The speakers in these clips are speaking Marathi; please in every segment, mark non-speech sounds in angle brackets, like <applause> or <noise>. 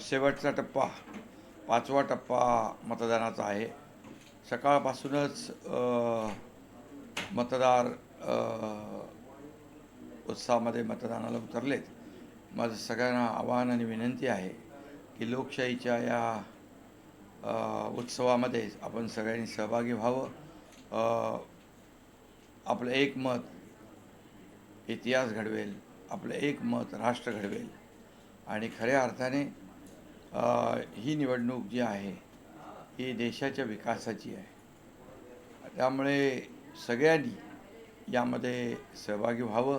शेवटचा टप्पा पाचवा टप्पा मतदानाचा आहे. सकाळपासूनच मतदार उत्साहामध्ये मतदानाला उतरलेत. माझं सगळ्यांना आवाहन आणि विनंती आहे की लोकशाहीच्या या उत्सवामध्ये आपण सगळ्यांनी सहभागी व्हावं. आपलं एक मत इतिहास घडवेल आपलं एक मत राष्ट्र घडवेल. आणि खऱ्या अर्थाने ही निवडणूक जी आहे ही देशाच्या विकासाची आहे. त्यामुळे सगळ्यांनी यामध्ये सहभागी व्हावं.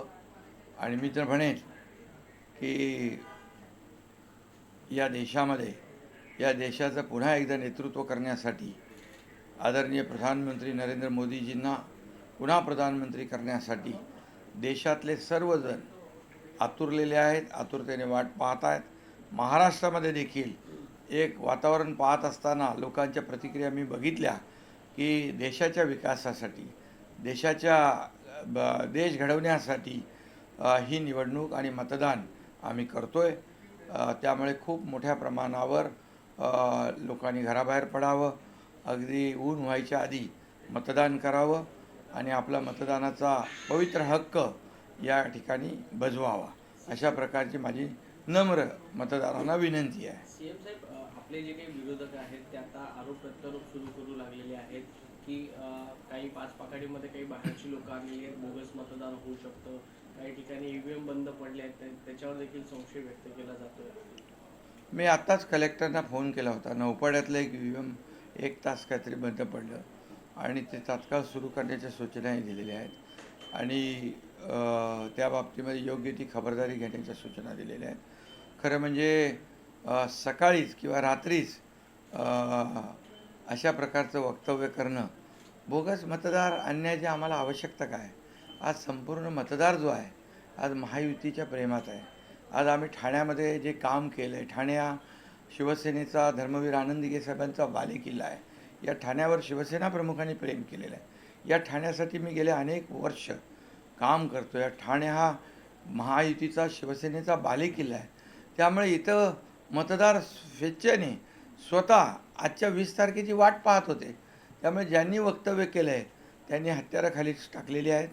आणि मी तर म्हणेन की या देशामध्ये या देशाचं पुन्हा एकदा नेतृत्व करण्यासाठी आदरणीय प्रधानमंत्री नरेंद्र मोदीजींना पुन्हा प्रधानमंत्री करण्यासाठी देशातले सर्वजण आतुरलेले आहेत आतुरतेने वाट पाहत आहेत महाराष्ट्रामध्ये देखील एक वातावरण पाहत असताना लोकांच्या प्रतिक्रिया मी बघितल्या की देशाच्या विकासासाठी देशाच्या ब- देश घडवण्यासाठी ही निवडणूक आणि मतदान आम्ही करतो आहे त्यामुळे खूप मोठ्या प्रमाणावर लोकांनी घराबाहेर पडावं. अगदी ऊन व्हायच्या आधी मतदान करावं आणि आपला मतदानाचा पवित्र हक्क या ठिकाणी बजवावा. अशा प्रकारची माझी नम्र मतदारांना विनंती आहे. सीएम साहेब आपले जे काही विरोधक आहेत ते आता आरोप प्रत्यारोप सुरू करू लागलेले आहेत की काही पाच पाखाडीमध्ये काही बाहेरची लोक आलेली आहेत बोगस मतदान होऊ शकतं. काही ठिकाणी ईव्हीएम बंद पडले आहेत त्या- त्याच्यावर देखील संशय व्यक्त केला जातोय. मी आत्ताच कलेक्टरना फोन केला होता. नौपाड्यातलं एक व्ही एक तास काहीतरी बंद पडलं आणि ते तात्काळ सुरू करण्याच्या सूचनाही दिलेल्या आहेत. आणि त्या बाबतीमध्ये योग्य ती खबरदारी घेण्याच्या सूचना दिलेल्या आहेत. खरं म्हणजे सकाळीच किंवा रात्रीच अशा प्रकारचं वक्तव्य करणं बोगस मतदार आणण्याची आम्हाला आवश्यकता काय? आज संपूर्ण मतदार जो आहे आज महायुतीच्या प्रेमात आहे. आज आम्ही ठाण्यामध्ये जे काम केलं आहे ठाणे हा शिवसेनेचा धर्मवीर आनंदगे साहेबांचा बालेकिल्ला आहे. या ठाण्यावर शिवसेना प्रमुखांनी प्रेम केलेलं आहे. या ठाण्यासाठी मी गेले अनेक वर्ष काम करतो या ठाणे हा महायुतीचा शिवसेनेचा बालेकिल्ला आहे. त्यामुळे इथं मतदार स्वेच्छेने स्वतः आजच्या वीस तारखेची वाट पाहत होते. त्यामुळे ज्यांनी वक्तव्य केलं आहे त्यांनी हत्याराखालीच टाकलेली आहेत.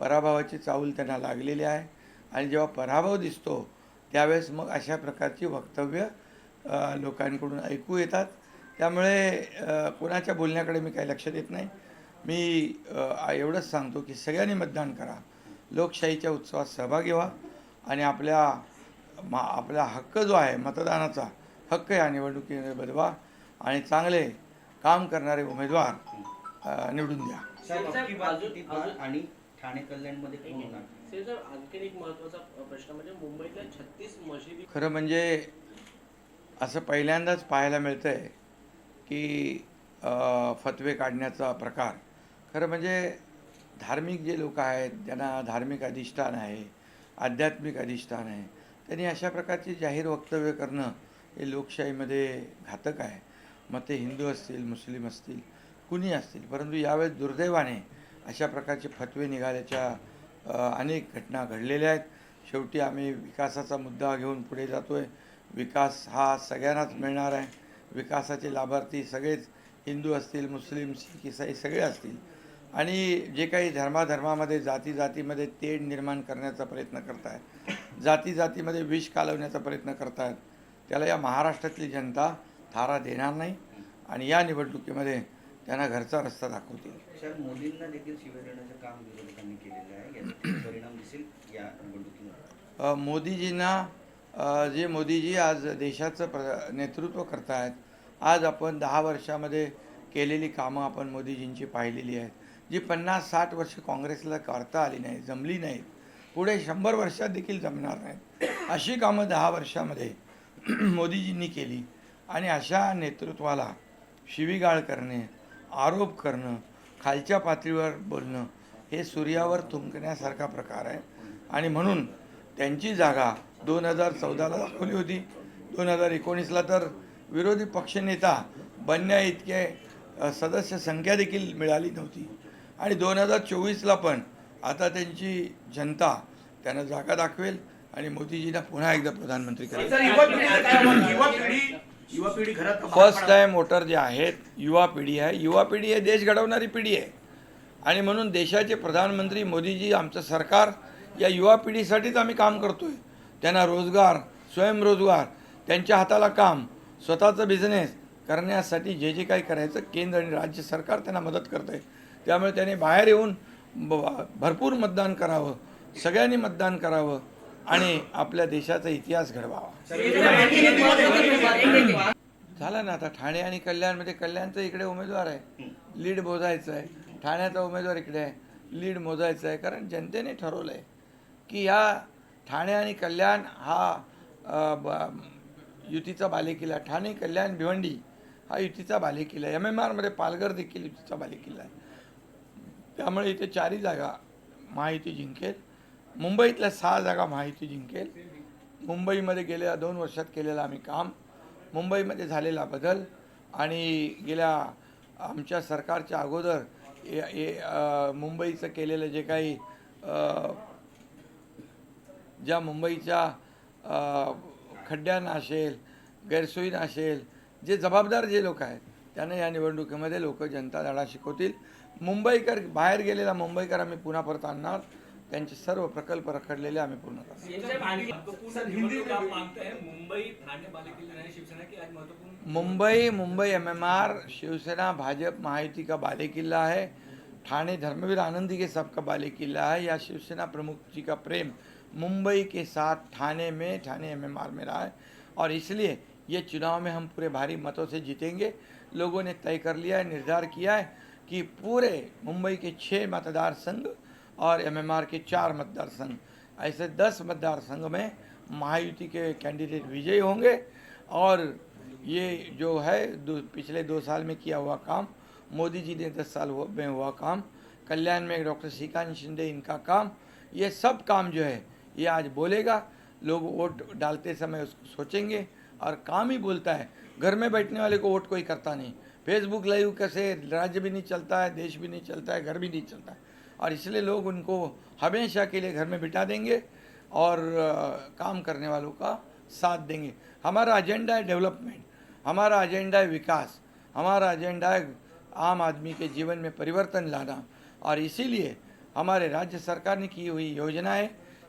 पराभवाची चाऊल त्यांना लागलेली आहे. आणि जेव्हा पराभव दिसतो त्यावेळेस मग अशा प्रकारची वक्तव्य लोकांकडून ऐकू येतात. त्यामुळे कुणाच्या बोलण्याकडे मी काही लक्ष देत नाही. मी अ, एवढंच सांगतो की सगळ्यांनी मतदान करा. लोकशाहीच्या उत्सवात सहभागी व्हा आणि आपल्या मा आपला हक्क जो आहे मतदानाचा हक्क या निवडणुकीमध्ये बदवा आणि चांगले काम करणारे उमेदवार निवडून द्या. आणि ठाणे कल्याणमध्ये एक प्रश्न म्हणजे मुंबईतल्या छत्तीस मशिदी खरं म्हणजे असं पहिल्यांदाच पाहायला मिळतं आहे की फतवे काढण्याचा प्रकार खरं म्हणजे धार्मिक जे लोक आहेत ज्यांना धार्मिक अधिष्ठान आहे आध्यात्मिक अधिष्ठान आहे त्यांनी अशा प्रकारची जाहीर वक्तव्य करणं हे लोकशाहीमध्ये घातक आहे. मग ते हिंदू असतील मुस्लिम असतील कुणी असतील परंतु यावेळेस दुर्दैवाने अशा प्रकारचे फतवे निघाल्याच्या अनेक घटना घडलेल्या आहेत. शेवटी आम्ही विकासाचा मुद्दा घेऊन पुढे जातो आहे विकास हा सगळ्यांनाच मिळणार आहे. विकासाचे लाभार्थी सगळेच हिंदू असतील मुस्लिम शीख इसाई सगळे असतील. आणि जे काही धर्माधर्मामध्ये जाती जातीमध्ये तेढ निर्माण करण्याचा प्रयत्न करतायत जाती जातीमध्ये विष कालवण्याचा प्रयत्न करतायत त्याला या महाराष्ट्रातली जनता थारा देणार नाही आणि या निवडणुकीमध्ये त्यांना घरचा रस्ता दाखवतील. साहेब मोदींना देखील शिव्या देण्याचं काम विरोधकांनी केलेलं आहे. याचा परिणाम दिसेल या निवडणुकीमध्ये? मोदीजींना जे मोदीजी आज देशाचं प्र नेतृत्व करतायत आज आपण दहा वर्षामध्ये केलेली कामं आपण मोदीजींची पाहिलेली आहेत. जी पन्नास साठ वर्ष काँग्रेसला करता आली नाही जमली नाहीत पुढे शंभर वर्षात देखील जमणार नाहीत. अशी कामं दहा वर्षामध्ये <clears throat> मोदीजींनी केली आणि अशा नेतृत्वाला शिवीगाळ करणे आरोप करणं खालच्या पातळीवर बोलणं हे सूर्यावर थुंकण्यासारखा प्रकार आहे. आणि म्हणून त्यांची जागा दोन हजार चौदाला दाखवली होती. दोन हजार एकोणीसला तर विरोधी पक्षनेता बनण्या इतके सदस्य संख्या देखील मिळाली नव्हती. आणि दोन हजार चोवीसला पण आता त्यांची जनता त्यांना जागा दाखवेल आणि मोदीजींना पुन्हा एकदा प्रधानमंत्री घरात फर्स्ट टाइम वोटर जे आहेत युवा पिढी आहे. युवा पिढी हे देश घडवणारी पिढी आहे. आणि म्हणून देशाचे प्रधानमंत्री मोदीजी आमचं सरकार या युवा पिढीसाठीच आम्ही काम करतोय. त्यांना रोजगार स्वयंरोजगार त्यांच्या हाताला काम स्वतःचं बिझनेस करण्यासाठी जे जे काही करायचं केंद्र आणि राज्य सरकार त्यांना मदत करत आहे त्यामुळे त्याने बाहेर येऊन भरपूर मतदान करावं सगळ्यांनी मतदान करावं आणि आपल्या देशाचा इतिहास घडवावा. झालं ना आता ठाणे आणि कल्याणमध्ये म्हणजे कल्याणचा इकडे उमेदवार आहे. लीड मोजायचं आहे ठाण्याचा उमेदवार इकडे आहे. लीड मोजायचं आहे कारण जनतेने ठरवलं आहे की या ठाणे आणि कल्याण हा ब- युतीचा बालेकिल्ला ठाणे कल्याण भिवंडी हा युतीचा बालेकिल्ला आहे. एम एम आरमध्ये पालघर देखील युतीचा बालेकिल्ला आहे. त्यामुळे इथे चारही जागा महायुती जिंकेल. मुंबईतल्या सहा जागा महायुती जिंकेल. मुंबईमध्ये गेल्या दोन वर्षात केलेलं आम्ही काम. मुंबईमध्ये झालेला बदल आणि गेल्या आमच्या सरकारच्या अगोदर ए- ए- मुंबईचं केलेलं जे काही ज्या मुंबईच्या खड्ड्यांना असेल गैरसोयींना असेल जे जबाबदार जे लोक आहेत त्यांना या निवडणुकीमध्ये लोक जनता धडा शिकवतील. मुंबईकर बाहेर गेलेला मुंबईकर आम्ही पुन्हा परत आणणार. त्यांचे सर्व प्रकल्प रखडलेले आम्ही पूर्ण करणार. मुंबई बालेकिल्ला Mumbai Mumbai M M R Shivsena Bhajap Mahayuti का बाले किल्ला है ठाणे धर्मवीर आनंदी के सबका बाले किल्ला है या शिवसेना प्रमुख जी का प्रेम मुंबई के साथ ठाणे में ठाणे एम एम आर में रहा है। और इसलिए ये चुनाव में हम पूरे भारी मतों से जीतेंगे। लोगों ने तय कर लिया है, निर्धार किया है कि पूरे मुंबई के छः मतदार संघ और एमएमआर के चार मतदार संघ, ऐसे दस मतदार संघ में महायुति के कैंडिडेट विजयी होंगे। और ये जो है, दो, पिछले दो साल में किया हुआ काम, मोदी जी ने दस साल हुआ- में हुआ काम, कल्याण में डॉक्टर श्रीकांत शिंदे इनका काम, ये सब काम जो है, ये आज बोलेगा। लोग वोट डालते समय उसको सोचेंगे। और काम ही बोलता है। घर में बैठने वाले को वोट कोई करता नहीं। फेसबुक लाइव कैसे? राज्य भी नहीं चलता है, देश भी नहीं चलता है, घर भी नहीं चलता है। और इसलिए लोग उनको हमेशा के लिए घर में बिठा देंगे और काम करने वालों का साथ देंगे। हमारा एजेंडा है डेवलपमेंट हमारा एजेंडा है विकास, हमारा एजेंडा है आम आदमी के जीवन में परिवर्तन लाना। और इसीलिए हमारे राज्य सरकार ने की हुई योजनाएँ,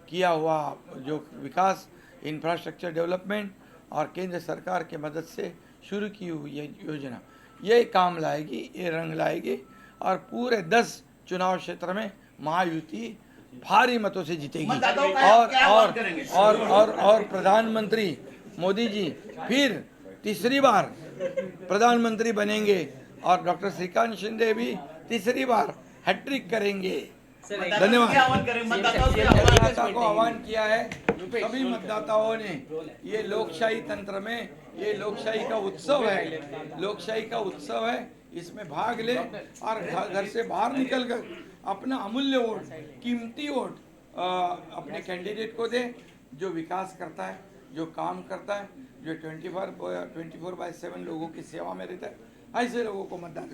किया हुआ जो विकास इंफ्रास्ट्रक्चर डेवलपमेंट और केंद्र सरकार के मदद से शुरू की हुई ये योजना। ये काम लाएगी ये रंग लाएगी और पूरे दस चुनाव क्षेत्र में महायुति भारी मतों से जीतेगी। और और और और और प्रधानमंत्री मोदी जी फिर तीसरी बार प्रधानमंत्री बनेंगे और डॉक्टर श्रीकांत शिंदे भी तीसरी बार हैट्रिक करेंगे। धन्यवाद। को आह्वान किया है सभी मतदाताओं ने ये लोकशाही तंत्र में ये लोकशाही का उत्सव है लोकशाही का उत्सव है इसमें भाग ले और घर से बाहर निकल कर अपना अमूल्य वोट कीमती वोट अपने कैंडिडेट को दे जो विकास करता है जो काम करता है जो ट्वेंटी फोर ट्वेंटी फोर बाई सेवन लोगों की सेवा में रहता है ऐसे लोगों को मतदान